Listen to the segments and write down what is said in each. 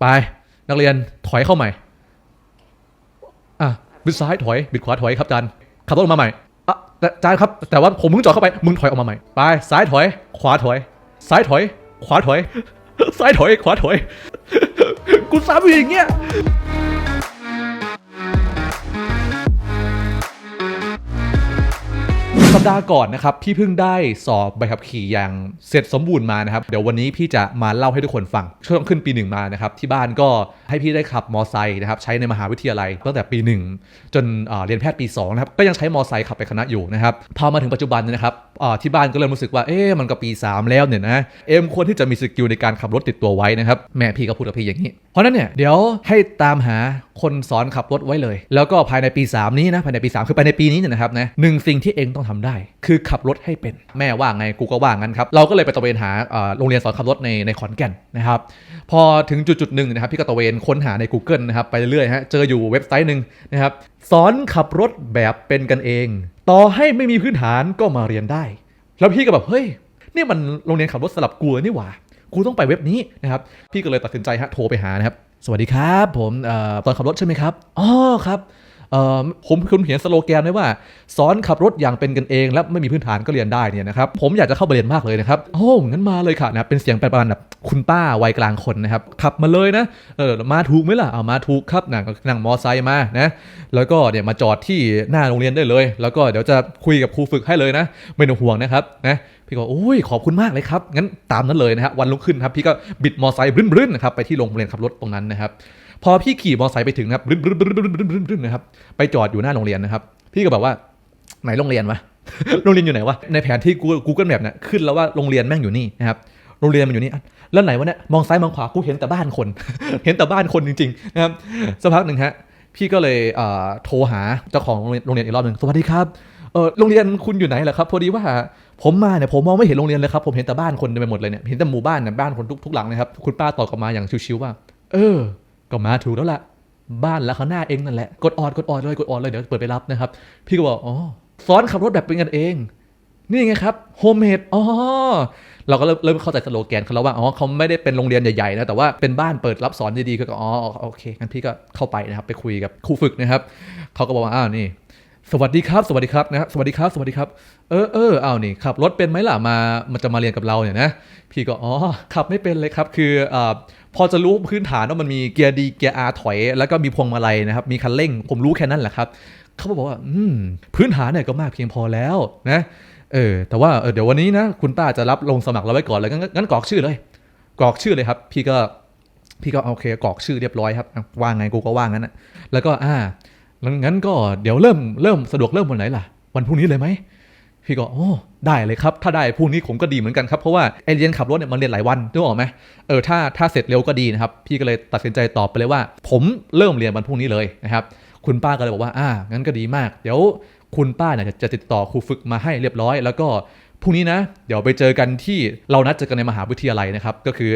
ไป นักเรียนถอยเข้าใหม่ อะบิดซ้ายถอยบิดขวาถอยครับอาจารย์ขับรถออกมาใหม่อะอาจารย์ครับแต่ว่าผมเพิ่งจอดเข้าไปมึงถอยออกมาใหม่ไปซ้ายถอย ขวาถอย ซ้ายถอย ขวาถอย ซ้ายถอยขวาถอย กูซ้ำอยู่อย่างเงี้ย สัปดาห์ก่อนนะครับ พี่เพิ่งได้สอบใบขับขี่อย่างเสร็จสมบูรณ์มานะครับ เดี๋ยววันนี้พี่จะมาเล่าให้ทุกคนฟัง ช่วงขึ้นปีหนึ่งมานะครับ ที่บ้านก็ให้พี่ได้ขับมอไซค์นะครับ ใช้ในมหาวิทยาลัยตั้งแต่ปีหนึ่งจนเรียนแพทย์ปี2นะครับก็ยังใช้มอไซค์ขับไปคณะอยู่นะครับพอมาถึงปัจจุบันนะครับ ที่บ้านก็เริ่มรู้สึกว่าเอ๊ะมันก็ปี 3 แล้วเนี่ยนะเอ็มควรที่จะมีสกิลในการขับรถติดตัวไว้นะครับแม่พี่ก็พูดกับพี่อย่างนี้เพราะนั้นเนี่ยเดี๋ยวให้ตามหาคนสอนขับรถไว้เลย แล้วก็ภายในปี 3 นี้นะภายในปี 3 คือภายในปีนี้เนี่ยนะครับนะหนึ่งสิ่งที่เองต้องทำได้ คือขับรถให้เป็นแม่ว่าไงกูก็ว่างั้นครับเราก็เลยไปตระเวนหาโรงเรียนสอนขับรถในในขอนแก่นนะครับพอถึงจุดจุดหนึ่งนะครับพี่ก็ตระเวนค้นหาใน Google นะครับไปเรื่อยฮะเจออยู่เว็บไซต์หนึ่งนะครับสอนขับรถแบบเป็นกันเอง ต่อให้ไม่มีพื้นฐานก็มาเรียนได้ แล้วพี่ก็แบบเฮ้ยนี่มันโรงเรียนขับรถสลับกูนี่หว่ากูต้องไปเว็บนี้นะครับพี่ก็เลยตัดสินใจฮะโทรไปหานะครับ สวัสดีครับ ผมออตอนขับรถใช่ไหมครับอ๋อครับ ผมคุณเขียนสโลแกนไว้ว่า สอนขับรถอย่างเป็นกันเอง และไม่มีพื้นฐานก็เรียนได้เนี่ยนะครับผมอยากจะเข้าไปเรียนมากเลยนะครับโอ้งั้นมาเลยค่ะนะเป็นเสียงประมาณแบบคุณป้าวัยกลางคนนะครับขับมาเลยนะเออมาถูกไหมล่ะเอามาถูกครับนั่งนั่งมอไซค์มานะแล้วก็เนี่ยมาจอดที่หน้าโรงเรียนได้เลย แล้วก็เดี๋ยวจะคุยกับครูฝึกให้เลยนะ ไม่ต้องห่วงนะครับนะพี่ก็โอ้ยขอบคุณมากเลยครับงั้นตามนั้นเลยนะฮะวันรุ่งขึ้นครับพี่ก็บิดมอไซค์บรึ้นๆนะครับไปที่โรงเรียนขับรถตรงนั้นนะครับ พอพี่ขี่มอเตอร์ไซค์ไปถึงนะครับรึ้นบรึ้นบรึ้นบรึ้นบรึ้นบรึ้นะครับ ไปจอดอยู่หน้าโรงเรียนนะครับ พี่ก็แบบว่าไหนโรงเรียนวะ โรงเรียนอยู่ไหนวะ ในแผนที่กูกูเกิลแมพเนี่ยขึ้นแล้วว่าโรงเรียนแม่งอยู่นี่นะครับ โรงเรียนมันอยู่นี่ แล้วไหนวะเนี่ย มองซ้ายมองขวา กูเห็นแต่บ้านคน เห็นแต่บ้านคนจริงๆนะครับ สักพักหนึ่งฮะ พี่ก็เลยโทรหาเจ้าของโรงเรียนอีกรอบหนึ่งสวัสดีครับ เออโรงเรียนคุณอยู่ไหนเหรอครับ พอดีว่าผมมาเนี่ยผมมองไม่เห็นโรงเรียนเลยครับ ผมเห็นแต่บ้านคนไปหมดเลยเนี่ย เห็นแต่หมู่บ้านเนี่ยบ้านคนทุกทุกหลังนะครับ คุณป้าตอบกลับมาอย่างชิวๆว่า เออ ก็มาถูกแล้วล่ะ บ้านแล้วข้างหน้าเองนั่นแหละ กดออดกดออดเลยกดออดเลยเดี๋ยวเปิดไปรับนะครับ พี่ก็บอกอ๋อสอนขับรถแบบเป็นกันเอง นี่ไงครับโฮมเมดอ๋อเราก็เริ่มเริ่มเข้าใจสโลแกนเขาแล้วว่าอ๋อเขาไม่ได้เป็นโรงเรียนใหญ่ๆนะแต่ว่าเป็นบ้านเปิดรับสอนดีๆก็อ๋อโอเคงั้นพี่ก็เข้าไปนะครับ ไปคุยกับครูฝึกนะครับเขาก็บอกว่าอ้าวนี่สวัสดีครับสวัสดีครับนะครับสวัสดีครับ สวัสดีครับ เออเออเอานี่ขับรถเป็นไหมล่ะมามันจะมาเรียนกับเราเนี่ยนะ พี่ก็อ๋อขับไม่เป็นเลยครับ คืออ่อ พอจะรู้พื้นฐานว่ามันมีเกียร์ดีเกียร์อาถอย แล้วก็มีพวงมาลัยนะครับ มีคันเร่ง ผมรู้แค่นั้นแหละครับ เขาบอกว่า อืม พื้นฐานเนี่ยก็มากเพียงพอแล้วนะ เออ แต่ว่าเออเดี๋ยววันนี้นะ คุณป้าจะรับลงสมัครเราไว้ก่อนเลยงั้นงั้นกรอกชื่อเลย กรอกชื่อเลยครับ พี่ก็ พี่ก็โอเคกรอกชื่อเรียบร้อยครับ ว่างไงกูก็ว่างงั้นนะแล้วก็ อ่างั้นก็เดี๋ยวเริ่มเริ่มสะดวกเริ่มวันไหนล่ะ วันพรุ่งนี้เลยไหม พี่ก็โอ้ได้เลยครับ ถ้าได้พรุ่งนี้ผมก็ดีเหมือนกันครับ เพราะว่าไอเรียนขับรถเนี่ยมันเรียนหลายวันนึกออกไหมเออถ้าถ้าเสร็จเร็วก็ดีนะครับ พี่ก็เลยตัดสินใจตอบไปเลยว่า ผมเริ่มเรียนวันพรุ่งนี้เลยนะครับ คุณป้าก็เลยบอกว่าอ่างั้นก็ดีมาก เดี๋ยวคุณป้าเนี่ยจะติดต่อครูฝึกมาให้เรียบร้อย แล้วก็ พรุ่งนี้นะ เดี๋ยวไปเจอกันที่เรานัดเจอกันในมหาวิทยาลัยนะครับ ก็คือ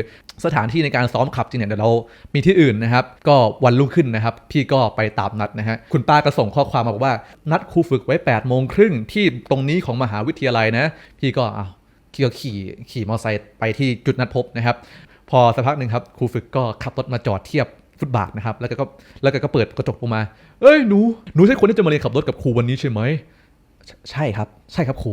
สถานที่ในการซ้อมขับจริงเนี่ยเดี๋ยวเรามีที่อื่นนะครับ ก็วันรุ่งขึ้นนะครับ พี่ก็ไปตามนัดนะฮะคุณป้าก็ส่งข้อความมาบอกว่า นัดครูฝึกไว้8ปดโมงครึ่งที่ตรงนี้ของมหาวิทยาลัยนะ พี่ก็อ้าวพี่ก็ขี่ขี่มอเตอร์ไซค์ไปที่จุดนัดพบนะครับ พอสักพักหนึ่งครับครูฝึกก็ขับรถมาจอดเทียบฟุตบาทนะครับแล้วก็แล้วก็เปิดกระจกออกมา เอ้ยหนูหนูใช่คนที่จะมาเรียนขับรถกับครูวันนี้ใช่ไหมใช่ครับ ใช่ครับครู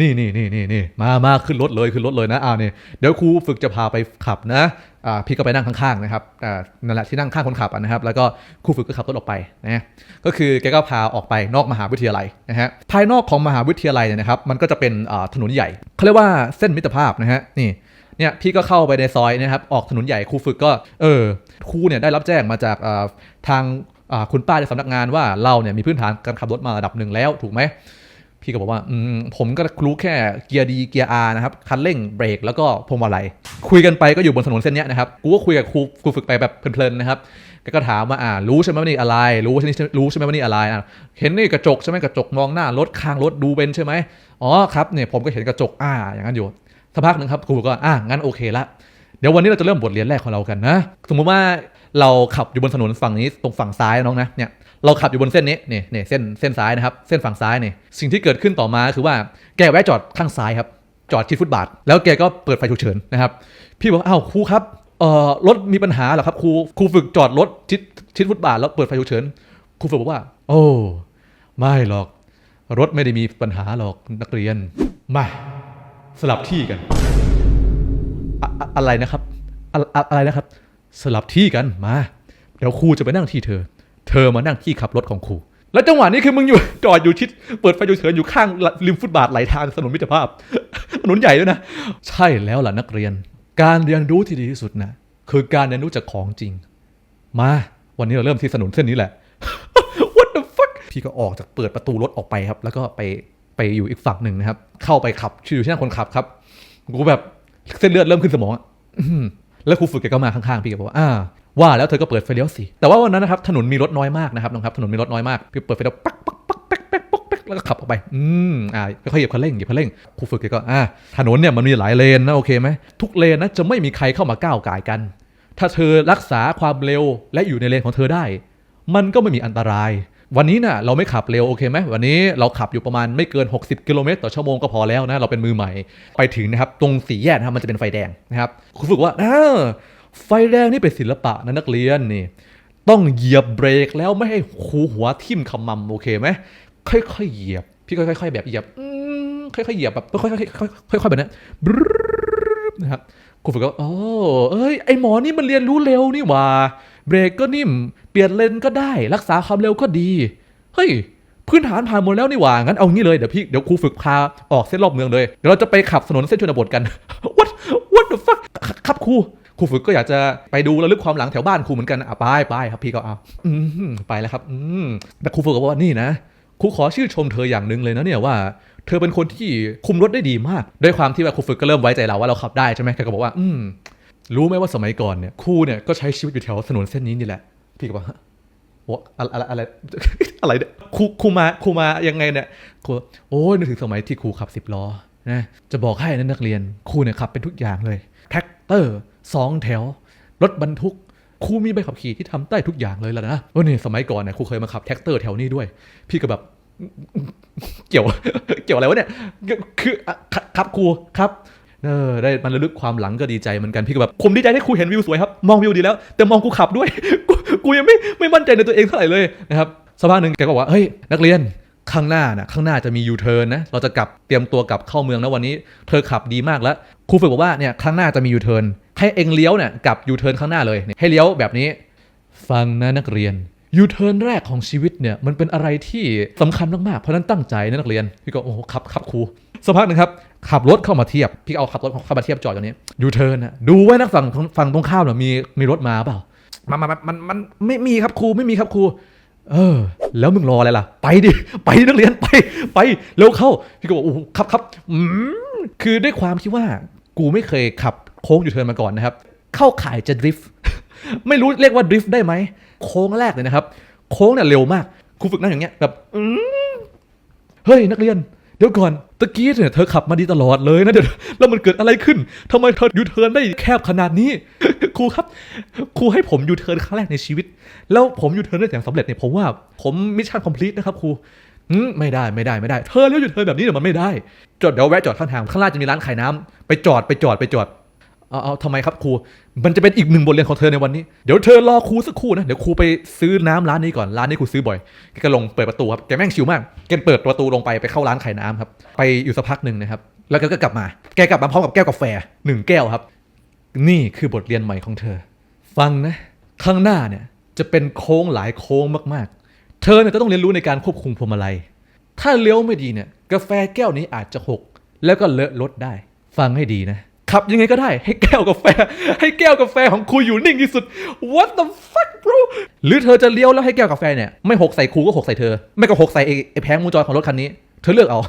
นี่นี่นี่นี่นี่มามาขึ้นรถเลยขึ้นรถเลยนะอ้าวนี่เดี๋ยวครูฝึกจะพาไปขับนะอ่าพี่ก็ไปนั่งข้างๆนะครับอ่านั่นแหละที่นั่งข้างคนขับนะครับ แล้วก็ครูฝึกก็ขับรถออกไปนะก็คือแกก็พาออกไปนอกมหาวิทยาลัยนะฮะภายนอกของมหาวิทยาลัยเนี่ยนะครับ มันก็จะเป็นอ่าถนนใหญ่เขาเรียกว่าเส้นมิตรภาพนะฮะนี่เนี่ยพี่ก็เข้าไปในซอยนะครับออกถนนใหญ่ครูฝึกก็เออครูเนี่ยได้รับแจ้งมาจากอ่าทางอ่าคุณป้าในสำนักงานว่าเราเนี่ยมีพื้นฐานการขับรถมาระดับหนึ่งแล้วถูกไหม พี่ก็บอกว่าผมก็รู้แค่เกียร์ดีเกียร์อาร์นะครับคันเร่งเบรกแล้วก็พวงมาลัยคุยกันไปก็อยู่บนถนนเส้นนี้นะครับกูก็คุยกับครูครูฝึกไปแบบเพลินๆนะครับแกก็ถามว่าอ่ารู้ใช่ไหมว่านี่อะไร รู้ใช่ไหมรู้ใช่ไหมว่านี่อะไรอะเห็นนี่กระจกใช่ไหมกระจกมองหน้ารถข้างรถดูเป็นใช่ไหมอ๋อครับเนี่ยผมก็เห็นกระจกอ่าอย่างนั้นอยู่สักพักหนึ่งครับครูก็อ่างั้นโอเคละเดี๋ยววันนี้เราจะเริ่มบทเรียนแรกของเรากันนะ สมมุติว่าเราขับอยู่บนถนนฝั่งนี้ตรงฝั่งซ้ายน้องนะเนี่ย เราขับอยู่บนเส้นนี้เนี่ยเนี่ยเส้นเส้นซ้ายนะครับ เส้นฝั่งซ้ายเนี่ยสิ่งที่เกิดขึ้นต่อมาคือว่าแกแวะจอดข้างซ้ายครับ จอดชิดฟุตบาท แล้วแกก็เปิดไฟฉุกเฉินนะครับ พี่บอกอ้าวครูครับเอ่อรถมีปัญหาเหรอครับครูครูฝึกจอดรถชิดชิดฟุตบาทแล้วเปิดไฟฉุกเฉินครูฝึกบอกว่า โอ้ ไม่หรอก รถไม่ได้มีปัญหาหรอกนักเรียนมาสลับที่กันอะอะอะไรนะครับอะอะอะไรนะครับ สลับที่กันมา เดี๋ยวครูจะไปนั่งที่เธอ เธอมานั่งที่ขับรถของครูแล้วจังหวะนี้คือมึงอยู่จอดอยู่ชิด เปิดไฟฉุกเฉินอยู่ข้างริมฟุตบาทไหลทางถนนมิตรภาพถนนใหญ่ด้วยนะ ใช่แล้วล่ะนักเรียน การเรียนรู้ที่ดีที่สุดนะคือการเรียนรู้จากของจริง มา วันนี้เราเริ่มที่ถนนเส้นนี้แหละ What the fuck พี่ก็ออกจากเปิดประตูรถออกไปครับ แล้วก็ไปไปอยู่อีกฝั่งหนึ่งนะครับ เข้าไปขับอยู่ที่นั่งคนขับครับกูแบบเส้นเลือดเริ่มขึ้นสมองแล้วครูฝึกแกก็มาข้างๆพี่ก็บอกว่าอ่า ว่าแล้วเธอก็เปิดไฟเลี้ยวสิ แต่ว่าวันนั้นนะครับถนนมีรถน้อยมากนะครับน้องครับถนนมีรถน้อยมากพี่เปิดไฟเลี้ยวปักปักปักปักปักปักปักแล้วก็ขับออกไป อืมอ่าค่อยๆเหยียบคันเร่งเหยียบคันเร่งครูฝึกแกก็อ่าถนนเนี่ยมันมีหลายเลนนะโอเคไหมทุกเลนนะจะไม่มีใครเข้ามาก้าวก่ายกัน ถ้าเธอรักษาความเร็วและอยู่ในเลนของเธอได้ มันก็ไม่มีอันตราย วันนี้น่ะเราไม่ขับเร็วโอเคไหมวันนี้เราขับอยู่ประมาณไม่เกิน 60 กิโลเมตรต่อชั่วโมงก็พอแล้วนะเราเป็นมือใหม่ไปถึงนะครับตรงสี่แยกนะครับมันจะเป็นไฟแดงนะครับครูฝึกว่าเออ ไฟแดงนี่เป็นศิลปะนะนักเรียนนี่ต้องเหยียบเบรกแล้วไม่ให้คูหัวทิ่มขมำโอเคไหมค่อยๆเหยียบ พี่ค่อยๆแบบเหยียบอืมค่อยๆเหยียบแบบค่อยๆค่อยๆค่อยๆแบบนั้นบรึ๊บนะครับครูฝึกก็โอ้เอ้ยไอหมอนี่มันเรียนรู้เร็วนี่หว่าเบรกก็นิ่ม เปลี่ยนเลนก็ได้ รักษาความเร็วก็ดี เฮ้ย พื้นฐานผ่านหมดแล้วนี่หว่า งั้นเอางี้เลย เดี๋ยวพี่เดี๋ยวครูฝึกพาออกเส้นรอบเมืองเลย เดี๋ยวเราจะไปขับถนนเส้นชนบทกัน what what the fuck ครับครู ครูฝึกก็อยากจะไปดูระลึกความหลังแถวบ้านครูเหมือนกันอะไปไปครับพี่ก็เอาอืมไปแล้วครับอืมแต่ครูฝึกก็บอกว่านี่นะครูขอชื่นชมเธออย่างหนึ่งเลยนะเนี่ยว่าเธอเป็นคนที่คุมรถได้ดีมาก ด้วยความที่ว่าครูฝึกก็เริ่มไว้ใจเราว่าเราขับได้ใช่ไหมแกก็บอกว่า อืมรู้ไหมว่าสมัยก่อนเนี่ยครูเนี่ยก็ใช้ชีวิตอยู่แถวถนนเส้นนี้นี่แหละ พี่ก็บอกฮะโอ้อะไรอะไรอะไรอะไรเนี่ยครูครูมาครูมายังไงเนี่ยครูโอ้ยนึกถึงสมัยที่ครูขับสิบล้อนะจะบอกให้นะนักเรียนครูเนี่ยขับเป็นทุกอย่างเลยแท็กเตอร์ สองแถว รถบรรทุกครูมีใบขับขี่ที่ทำได้ทุกอย่างเลยแล้วนะเออนี่ยสมัยก่อนเนี่ยครูเคยมาขับแท็กเตอร์แถวนี้ด้วย พี่ก็แบบเกี่ยวเกี่ยวอะไรวะเนี่ยคือครับครูครับเออได้มันระลึกความหลังก็ดีใจเหมือนกันพี่ก็แบบผมดีใจที่ครูเห็นวิวสวยครับมองวิวดีแล้ว แต่มองกูขับด้วยกูยังไม่ไม่มั่นใจในตัวเองเท่าไหร่เลยนะครับสักพักหนึ่งแกก็บอกว่าเฮ้ยนักเรียนข้างหน้านะข้างหน้าจะมียูเทิร์นนะเราจะกลับเตรียมตัวกลับเข้าเมืองนะวันนี้ เธอขับดีมากแล้วครูฝึกบอกว่าเนี่ยข้างหน้าจะมียูเทิร์น ให้เองเลี้ยวเนี่ยกลับยูเทิร์นข้างหน้าเลย ให้เลี้ยวแบบนี้ ฟังนะนักเรียนยูเทิร์นแรกของชีวิตเนี่ยมันเป็นอะไรที่สำคัญมากๆ เพราะนั้นตั้งใจนะนักเรียน พี่ก็โอ้โหครับครับครูสักพักหนึ่งครับ ขับรถเข้ามาเทียบ พี่เอาขับรถเข้ามาเทียบจอดอย่างนี้ยูเทิร์นนะดูไว้นักฝั่งฝั่งตรงข้ามเนี่ยมีมีรถมาเปล่ามามามามันมันไม่มีครับครูไม่มีครับครูเออ แล้วมึงรออะไรล่ะ ไปดิไปนักเรียนไปไปเร็วเข้า พี่ก็บอกโอ้โหครับครับคือด้วยความที่ว่ากูไม่เคยขับ โค้งยูเทิร์นมาก่อนนะครับ เข้าข่ายจะดริฟต์ไม่รู้เรียกว่าดริฟต์ได้ไหมโค้งแรกเลยนะครับ โค้งเนี่ยเร็วมากครูฝึกนั่งอย่างเงี้ยแบบอืมเฮ้ยนักเรียน เดี๋ยวก่อนตะกี้เนี่ยเธอขับมาดีตลอดเลยนะเดี๋ยวแล้วมันเกิดอะไรขึ้นทำไมเธอยูเทิร์นได้แคบขนาดนี้ ครูครับ ครูให้ผมยูเทิร์นครั้งแรกในชีวิต แล้วผมยูเทิร์นได้อย่างสำเร็จเนี่ยผมว่า ผมมิชชั่นคอมพลีทนะครับครูอืมไม่ได้ไม่ได้ไม่ได้ เธอเลี้ยวยูเทิร์นแบบนี้เนี่ยมันไม่ได้จอดเดี๋ยวแวะจอดข้างทางข้างล่างจะมีร้านขายน้ำไปจอดไปจอดไปจอด เอาเอาทำไมครับครู มันจะเป็นอีกหนึ่งบทเรียนของเธอในวันนี้ เดี๋ยวเธอรอครูสักครู่นะ เดี๋ยวครูไปซื้อน้ำร้านนี้ก่อน ร้านนี้ครูซื้อบ่อย แกก็ลงเปิดประตูครับ แกแม่งชิวมาก แกเปิดประตูลงไปไปเข้าร้านขายน้ำครับ ไปอยู่สักพักหนึ่งนะครับ แล้วแกก็กลับมา แกกลับมาพร้อมกับแก้วกาแฟหนึ่งแก้วครับ นี่คือบทเรียนใหม่ของเธอ ฟังนะ ข้างหน้าเนี่ยจะเป็นโค้งหลายโค้งมากๆ เธอเนี่ยก็ต้องเรียนรู้ในการควบคุมพวงมาลัย ถ้าเลี้ยวไม่ดีเนี่ย กาแฟแก้วนี้อาจจะหก แล้วก็เลอะรถได้ ฟังให้ดีนะ ขับยังไงก็ได้ให้แก้วกาแฟ ให้แก้วกาแฟของครูอยู่นิ่งที่สุด What the fuck bro หรือเธอจะเลี้ยวแล้วให้แก้วกาแฟเนี่ยไม่หกใส่ครูก็หกใส่เธอ ไม่ก็หกใส่ไอ้แผงวงจรของรถคันนี้ เธอเลือกเอา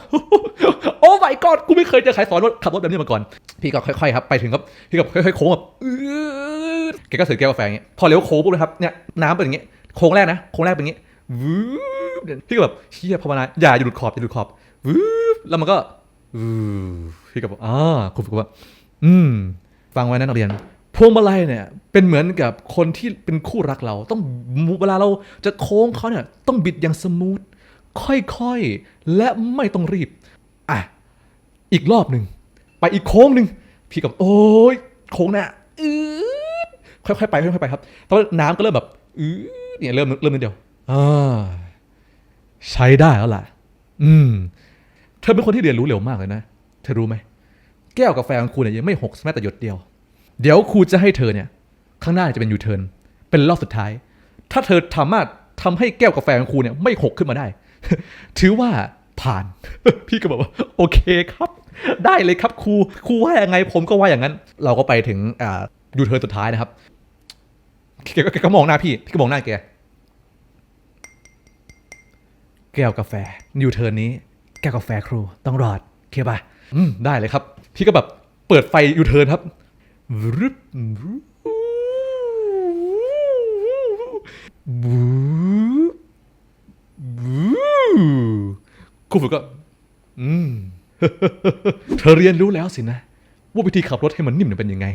โอ้ my god กูไม่เคยเจอใครสอนรถขับรถแบบนี้มาก่อน พี่ก็ค่อยๆครับไปถึงครับพี่ก็ค่อยๆโค้งแบบอือแกก็ถือแก้วกาแฟอย่างเงี้ยพอเลี้ยวโค้งปุ๊บเลยครับเนี่ยน้ำเป็นอย่างเงี้ยโค้งแรกนะโค้งแรกเป็นอย่างเงี้ยพี่ก็แบบเฮียภาวนาอย่าอย่าหลุดขอบอย่าหลุดขอบแล้วมันก็วืบพี่ก็บอกอ่าครูฝึกว่า อืม ฟังไว้นะนักเรียน พวงมาลัยเนี่ย เป็นเหมือนกับคนที่เป็นคู่รักเรา ต้องเวลาเราจะโค้งเขาเนี่ย ต้องบิดอย่างสมูท ค่อยๆ และไม่ต้องรีบ อะ อีกรอบหนึ่ง ไปอีกโค้งหนึ่ง พี่กับ โอ้ยโค้งหน้าอืดค่อยๆไปค่อยๆไปครับตอนน้ำก็เริ่มแบบอื้อเนี่ยเริ่มเริ่มนิดเดียวอ่าใช้ได้แล้วล่ะ อืม เธอเป็นคนที่เรียนรู้เร็วมากเลยนะ เธอรู้ไหม แก้วกาแฟของครูเนี่ยยังไม่หกแม้แต่หยดเดียว เดี๋ยวครูจะให้เธอเนี่ย ข้างหน้าจะเป็นยูเทิร์นเป็นรอบสุดท้าย ถ้าเธอสามารถทำให้แก้วกาแฟของครูเนี่ยไม่หกขึ้นมาได้ ถือว่าผ่าน พี่ก็บอกว่า โอเคครับ ได้เลยครับครูครูว่าอยังไงผมก็ว่าอย่างนั้น เราก็ไปถึงอ่ายูเทิร์นสุดท้ายนะครับแกก็แกก็มองหน้าพี่ พี่ก็มองหน้าแก แก้วกาแฟยูเทิร์นนี้ แก้วกาแฟครูต้องรอดเคป่ะอืมได้เลยครับ พี่ก็แบบเปิดไฟยูเทิร์นครับวรึบบูบูครูฝึกก็ อืม เธอเรียนรู้แล้วสินะ ว่าวิธีขับรถให้มันนิ่มเนี่ยเป็นยังไง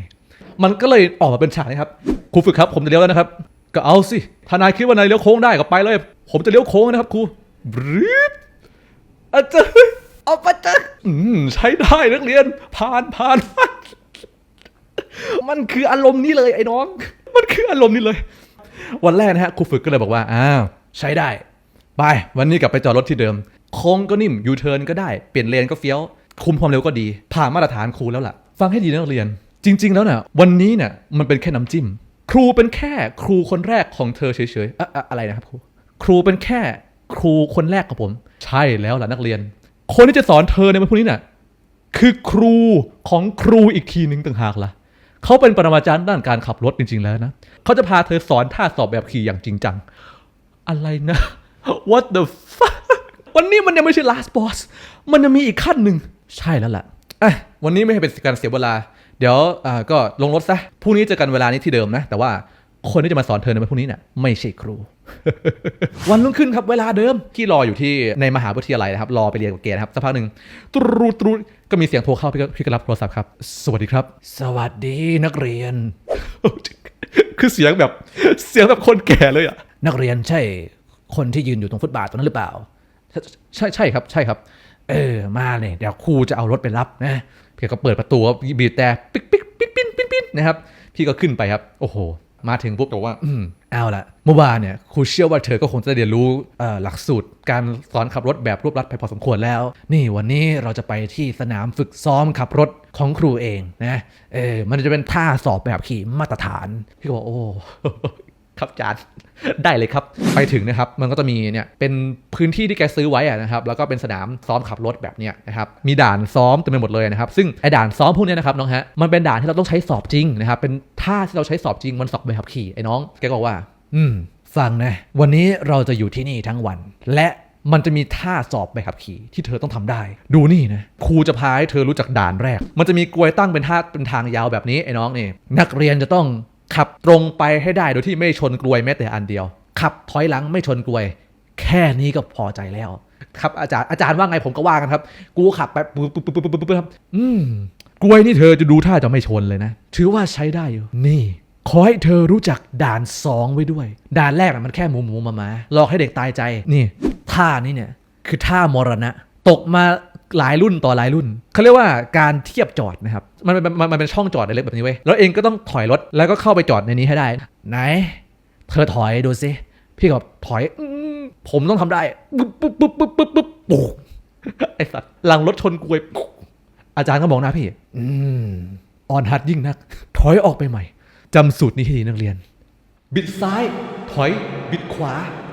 มันก็เลยออกมาเป็นฉากนี้ครับครูฝึกครับ ผมจะเลี้ยวแล้วนะครับ ก็เอาสิถ้านายคิดว่านายเลี้ยวโค้งได้ก็ไปเลย ผมจะเลี้ยวโค้งนะครับครูบรึบอาจารย์ เอาไปจ้ะอืมใช้ได้นักเรียน ผ่านผ่านผ่านมันคืออารมณ์นี้เลยไอ้น้อง มันคืออารมณ์นี้เลย วันแรกนะฮะครูฝึกก็เลยบอกว่าอ้าวใช้ได้ไปวันนี้กลับไปจอดรถที่เดิมโค้งก็นิ่มยูเทิร์นก็ได้เปลี่ยนเลนก็เฟี้ยว คุมความเร็วก็ดี ผ่านมาตรฐานครูแล้วล่ะ ฟังให้ดีนะนักเรียน จริง ๆ แล้วน่ะ วันนี้น่ะมันเป็นแค่น้ำจิ้ม ครูเป็นแค่ครูคนแรกของเธอเฉยๆอะอะอะไรนะครับครู ครูเป็นแค่ครูคนแรกของผม ใช่แล้วล่ะนักเรียน คนที่จะสอนเธอในวันพรุ่งนี้น่ะคือครูของครูอีกทีหนึ่งต่างหากล่ะเขาเป็นปรมาจารย์ด้านการขับรถจริง ๆ แล้วนะเขาจะพาเธอสอนท่าสอบแบบขี่อย่างจริงจัง อะไรนะ What the fuck วันนี้มันยังไม่ใช่ last boss มันยังมีอีกขั้นหนึ่งใช่แล้วล่ะอะวันนี้ไม่ให้เป็นการเสียเวลา เดี๋ยวก็ลงรถซะพรุ่งนี้เจอกันเวลานี้ที่เดิมนะ แต่ว่าคนที่จะมาสอนเธอในวันพรุ่งนี้เนี่ยไม่ใช่ครู วันรุ่งขึ้นครับเวลาเดิมที่รออยู่ที่ในมหาวิทยาลัยนะครับ รอไปเรียนกับเกณฑ์นะครับสักพักหนึ่งตรูดตรูดก็มีเสียงโทรเข้าพี่ก็พี่ก็รับโทรศัพท์ครับ สวัสดีครับ สวัสดีนักเรียน คือเสียงแบบเสียงแบบคนแก่เลยอะนักเรียนใช่คนที่ยืนอยู่ตรงฟุตบาทตรงนั้นหรือเปล่า ใช่ใช่ครับ ใช่ครับ เออมาเนี่ยเดี๋ยวครูจะเอารถไปรับนะพี่ก็เปิดประตูบีบแต่ปิ๊กปิ๊กปิ๊กปิ๊นปิ๊นปิ๊นนะครับ พี่ก็ขึ้นไปครับ โอ้โห มาถึงปุ๊บบอกว่าอืมเอาละเมื่อวานเนี่ยครูเชื่อว่าเธอก็คงจะเรียนรู้หลักสูตร การสอนขับรถแบบรวบรัดไปพอสมควรแล้ว นี่วันนี้เราจะไปที่สนามฝึกซ้อมขับรถของครูเองนะเออมันจะเป็นท่าสอบแบบขี่มาตรฐานพี่ก็บอกโอ้ ครับจารย์ได้เลยครับ ไปถึงนะครับมันก็จะมีเนี่ยเป็นพื้นที่ที่แกซื้อไว้นะครับแล้วก็เป็นสนามซ้อมขับรถแบบเนี้ยนะครับมีด่านซ้อมเต็มไปหมดเลยนะครับซึ่งไอ้ด่านซ้อมพวกเนี้ยนะครับน้องฮะมันเป็นด่านที่เราต้องใช้สอบจริงนะครับเป็นท่าที่เราใช้สอบจริงมันสอบใบขับขี่ไอ้น้องแกก็บอกว่า อืมฟังนะวันนี้เราจะอยู่ที่นี่ทั้งวัน และมันจะมีท่าสอบใบขับขี่ที่เธอต้องทำได้ ดูนี่นะครูจะพาให้เธอรู้จักด่านแรก มันจะมีกลวยตั้งเป็นท่าเป็นทางยาวแบบนี้ไอ้น้องนี่นักเรียนจะต้อง ขับตรงไปให้ได้โดยที่ไม่ชนกลวยแม้แต่อันเดียว ขับถอยหลังไม่ชนกลวย แค่นี้ก็พอใจแล้ว ครับอาจารย์อาจารย์ว่าไงผมก็ว่ากันครับ กูขับไปปุ๊บปุ๊บปุ๊บปุ๊บปุ๊บครับอืมกลวยนี่เธอจะดูท่าจะไม่ชนเลยนะ ถือว่าใช้ได้อยู่ นี่ ขอให้เธอรู้จักด่านสองไว้ด้วย ด่านแรกน่ะมันแค่หมูหมูมามาหลอกให้เด็กตายใจ นี่ ท่านี้เนี่ย คือท่ามรณะ ตกมา หลายรุ่นต่อหลายรุ่น เขาเรียกว่าการเทียบจอดนะครับ มันเป็นมันมันเป็นช่องจอดเล็กๆแบบนี้เว้ยแล้วเองก็ต้องถอยรถแล้วก็เข้าไปจอดในนี้ให้ได้ ไหน เธอถอยดูสิพี่ก็ถอยอื้อผมต้องทำได้ปุ๊บปุ๊บปุ๊บปุ๊บปุ๊บปุ๊บปุ๊บไอสัตว์หลังรถชนกลวยปุ๊บอาจารย์ก็มองหน้าพี่ อืมอ่อนหัดยิ่งนัก ถอยออกไปใหม่จำสูตรนี้ให้ดีนักเรียน บิดซ้าย ถอย บิดขวา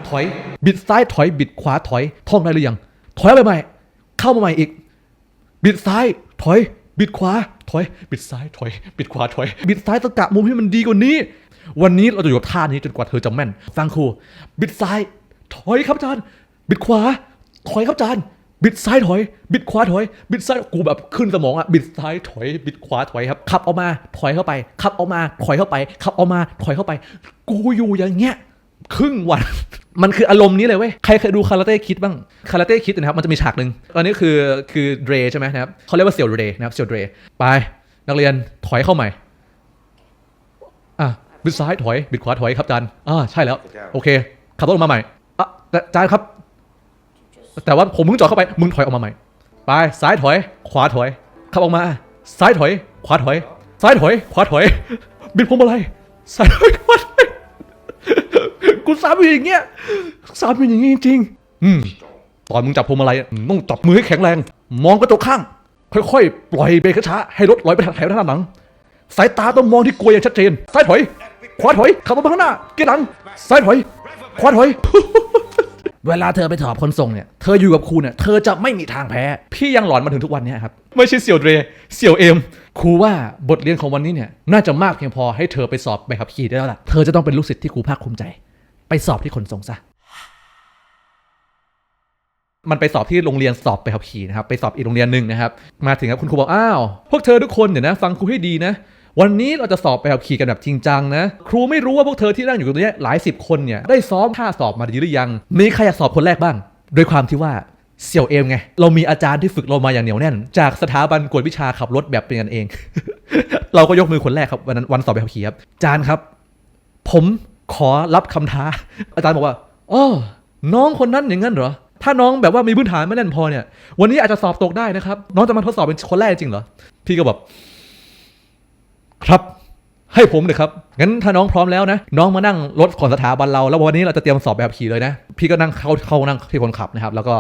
ถอย บิดซ้ายถอยบิดขวาถอยท่องได้หรือยัง ถอยออกไปใหม่ เข้ามาใหม่อีก บิดซ้ายถอย บิดขวาถอย บิดซ้ายถอย บิดขวาถอย บิดซ้ายต้องกะมุมให้มันดีกว่านี้ วันนี้เราจะอยู่กับท่านี้จนกว่าเธอจะแม่น ฟังครู บิดซ้าย ถอยครับอาจารย์ บิดขวา ถอยครับอาจารย์ บิดซ้ายถอย บิดขวาถอย บิดซ้าย กูแบบขึ้นสมองอะบิดซ้ายถอย บิดขวาถอยครับ ขับออกมา ถอยเข้าไป ขับออกมา ถอยเข้าไป ขับออกมา ถอยเข้าไป กูอยู่อย่างเงี้ย ครึ่งวัน มันคืออารมณ์นี้เลยเว้ย ใครเคยดูคาราเต้คิดบ้าง คาราเต้คิดนะครับ มันจะมีฉากหนึ่งตอนนี้คือคือเดรใช่ไหมนะครับเขาเรียกว่าเซียวเดรนะครับเซียวเดร ไป นักเรียนถอยเข้าใหม่ อะ บิดซ้ายถอย บิดขวาถอยครับอาจารย์อ่าใช่แล้ว โอเค ขับรถออกมาใหม่ อะแต่อาจารย์ครับ แต่ว่าผมเพิ่งจอดเข้าไป มึงถอยออกมาใหม่ ไป ซ้ายถอย ขวาถอย ขับออกมา ซ้ายถอย ขวาถอย ซ้ายถอย ขวาถอย บิดพวงมาลัยซ้ายถอย ขวาถอยกูซ้ำอยู่อย่างเงี้ยซ้ำอยู่อย่างงี้จริงๆอืมตอนมึงจับพวงมาลัยมึงต้องจับมือให้แข็งแรง มองกระจกข้าง ค่อยๆ ปล่อยเบรกช้าๆให้รถลอยไปทางแถวด้านหลัง สายตาต้องมองที่กลวยอย่างชัดเจน ซ้ายถอย ขวาถอย ขับมาข้างหน้า เกียร์หลัง ซ้ายถอย ขวาถอย เวลาเธอไปถอบคนส่งเนี่ย เธออยู่กับครูเนี่ย เธอจะไม่มีทางแพ้ พี่ยังหลอนมาถึงทุกวันเนี้ครับ ไม่ใช่เสี่ยวเดร เสี่ยวเอมครูว่าบทเรียนของวันนี้เนี่ย น่าจะมากเพียงพอให้เธอไปสอบใบขับขี่ได้แล้วล่ะ เธอจะต้องเป็นลูกศิษย์ที่ครูภาคภูมิใจ ไปสอบที่ขนส่งซะมันไปสอบที่โรงเรียนสอบไปขับขี่นะครับไปสอบอีกโรงเรียนหนึ่งนะครับ มาถึงครับคุณครูบอกอ้าวพวกเธอทุกคนเนี่ยนะ ฟังครูให้ดีนะ วันนี้เราจะสอบไปขับขี่กันแบบจริงจังนะ ครูไม่รู้ว่าพวกเธอที่นั่งอยู่ตรงนี้หลายสิบคนเนี่ยได้ซ้อมท่าสอบมาดีหรือยัง มีใครอยากสอบคนแรกบ้าง โดยความที่ว่าเสี่ยวเอมไง เรามีอาจารย์ที่ฝึกเรามาอย่างเหนียวแน่น จากสถาบันกวดวิชาขับรถแบบเป็นกันเอง เราก็ยกมือคนแรกครับวันนั้นวันสอบไปขับขี่ครับอาจารย์ครับ ผม ขอรับคำท้า อาจารย์บอกว่าอ๋อน้องคนนั้นอย่างนั้นเหรอ ถ้าน้องแบบว่ามีพื้นฐานไม่แน่นพอเนี่ย วันนี้อาจจะสอบตกได้นะครับ น้องจะมาทดสอบเป็นคนแรกจริงเหรอ พี่ก็แบบครับ ให้ผมเลยครับ งั้นถ้าน้องพร้อมแล้วนะ น้องมานั่งรถของสถาบันเรา แล้ววันนี้เราจะเตรียมสอบแบบขี่เลยนะ พี่ก็นั่งเข้าเข้านั่งที่คนขับนะครับ แล้วก็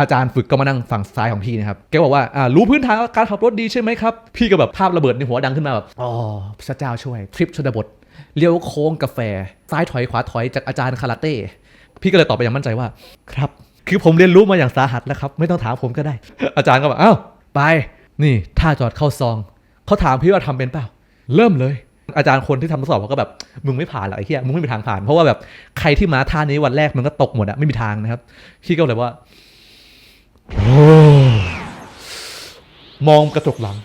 อาจารย์ฝึกก็มานั่งฝั่งซ้ายของพี่นะครับ แกบอกว่าอ่ารู้พื้นฐานการขับรถดีใช่ไหมครับ พี่ก็แบบภาพระเบิดในหัวดังขึ้นมาแบบ อ๋อพระเจ้าช่วยทริปชนบท เลี้ยวโค้งกาแฟ ซ้ายถอยขวาถอยจากอาจารย์คาราเต้ พี่ก็เลยตอบไปอย่างมั่นใจว่า ครับ คือผมเรียนรู้มาอย่างสาหัสแล้วครับ ไม่ต้องถามผมก็ได้ อาจารย์ก็บอกอ้าวไปนี่ท่าจอดเข้าซองเขาถามพี่ว่าทำเป็นเปล่า เริ่มเลย อาจารย์คนที่ทำทดสอบเขาก็แบบมึงไม่ผ่านหรอกไอ้เหี้ยมึงไม่มีทางผ่านเพราะว่าแบบใครที่มาท่านี้วันแรกมึงก็ตกหมดอะไม่มีทางนะครับพี่ก็เลยว่าอมองกระจกหลัง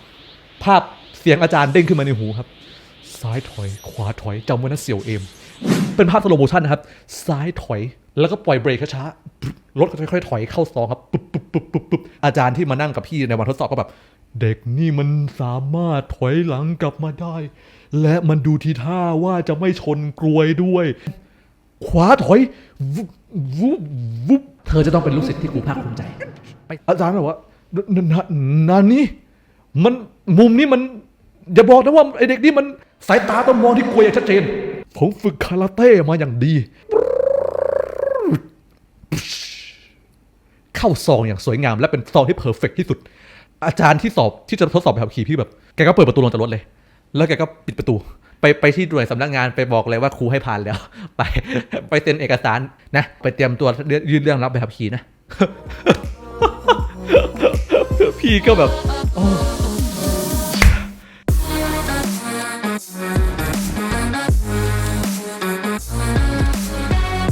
ภาพเสียงอาจารย์เด้งขึ้นมาในหูครับ ซ้ายถอย ขวาถอยจำไว้นะเสี่ยวเอม เป็นภาพสโลโมชั่นนะครับ ซ้ายถอย แล้วก็ปล่อยเบรกช้าๆรถก็ค่อยๆถอยเข้าซองครับปุ๊บปุ๊บปุ๊บปุ๊บปุ๊บอาจารย์ที่มานั่งกับพี่ในวันทดสอบก็แบบ เด็กนี่มันสามารถถอยหลังกลับมาได้ และมันดูทีท่าว่าจะไม่ชนกลวยด้วย ขวาถอยวุบวุบวุบเธอจะต้องเป็นลูกศิษย์ที่ครูภาคภูมิใจไปอาจารย์บอกว่านนนานี่มันมุมนี้มันอย่าบอกนะว่าไอเด็กนี่มัน สายตาต้องมองที่กลวอย่างชัดเจน ผมฝึกคาราเต้มาอย่างดี เข้าซองอย่างสวยงามและเป็นซองที่เพอร์เฟกที่สุด อาจารย์ที่สอบที่จะทดสอบแบบขับขี่พี่แบบ แกก็เปิดประตูลงจากรถเลย แล้วแกก็ปิดประตู ไปไปที่หน่วยสำนักงานไปบอกเลยว่าครูให้ผ่านแล้ว ไป ไปเซ็นเอกสารนะ ไปเตรียมตัวยื่นเรื่องรับใบขับขี่นะ พี่ก็แบบ